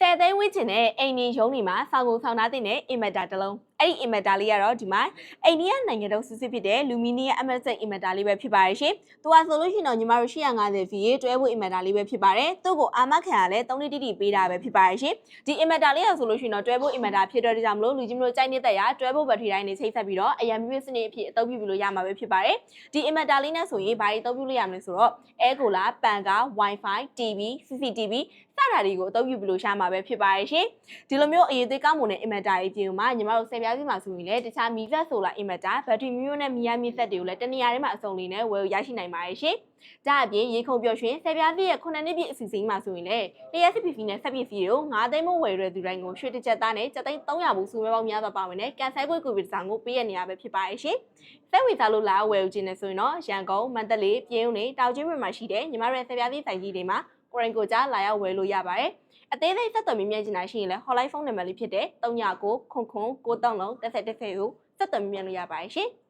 ဆယ်သိန်းဝန်းကျင်နဲ့အိမ်နီရုံးတွေမှာဆောင်းကုန်ဆောင်းထားတဲ့ inverter တစ်လုံးအဲ့ဒီ inverter လေးကတော့ဒီမှာအိန္ဒိယနိုင်ငံတုန်းစစ်စစ်ဖြစ်တဲ့လူမီနီယမ် MSX inverter လေးပဲဖြစ်ပါရဲ့ရှင်။သူကဆိုလို့ရှိရင်တော့ညီမတို့ 850 V ရေတွဲဖို့ inverter လေးပဲဖြစ်ပါတယ်။သူ့ကိုအာမခံရလဲ3နှစ်တိတိပေးတာပဲဖြစ်ပါရဲ့ရှင်။ဒီ inverter လေးကဆိုလို့ရှိရင်တော့တွဲဖို့ inverter ဖြစ်တဲ့ကြောင့်မလို့လူကြီးမျိုးကြိုက်နေတဲ့ရတွဲဖို့ဘက်ထရီတိုင်းနေချိတ်ဆက်ပြီးတော့အရန်မြင့်စနစ်အဖြစ်အသုံးပြုပြီးလို့ရမှာပဲဖြစ်ပါတယ်။ဒီ inverter လေးနဲ့ဆိုရင်ဘာတွေအသုံးပြုလို့ရမလဲဆိုတော့ air cooler, pan က wifi, TV, CCTV စတာတွေကိုအသုံးပြုပြီးလို့ရှာမှာပဲဖြစ်ပါရဲ့ရှင်။ဒီလိုမျိုးအရေးသေးကောင်းမွန်တဲ့ inverter တွေပြင်မှာညီမတို့ဆယ်ပြားစီမှာဆိုရင်လည်းတခြားမီဇက်ဆိုလာ inverter ဘက်ထရီမျိုးနဲ့မီယာမီသက်တွေကိုလည်းတနေရာထဲမှာအစုံလေးနဲ့ဝယ်ရရှိနိုင်ပါရဲ့ရှင်။ဒါအပြင်ရေခုံပျော်ရွှင်ဆယ်ပြားစီရဲ့9နှစ်ပြည့်အစီအစဉ်မှာဆိုရင်လည်းလျှက်စစ်ပီဖီနဲ့ဆက်ပီဖီတို့9သိန်းမို့ဝယ်ရတဲ့သူတိုင်းကိုရွှေတစ်ချက်သားနဲ့7သိန်း300ဘူးစုမဲပေါင်းများစွာပါဝင်တဲ့ကန်ဆယ်ခွေကူပီဆောင်ကိုပေးရနေရပဲဖြစ်ပါရဲ့ရှင်။စိတ်ဝင်စားလို့လာဝယ်ယူခြင်းနဲ့ဆိုရင်တော့ရန်ကုန်မန္တလေးပြင်းဦးနဲ့တောင်ကျင်းမှာရှိတဲ့ညီမတို့ရဲ့ဆယ်ပြားစီဆိုင်ကြီးတွေမှာကိုရင်ကိုကြားလာရောက်ဝယ်လို့ရပါတယ်။ အသေးစိတ်ဆက်သွယ်မြင်မြင်ချင်တာရှိရင်လည်း hotline ဖုန်းနံပါတ်လေးဖြစ်တဲ့3999 9330 3030ကိုဆက်သွယ်မြင်မြင်လို့ရပါတယ်ရှင်။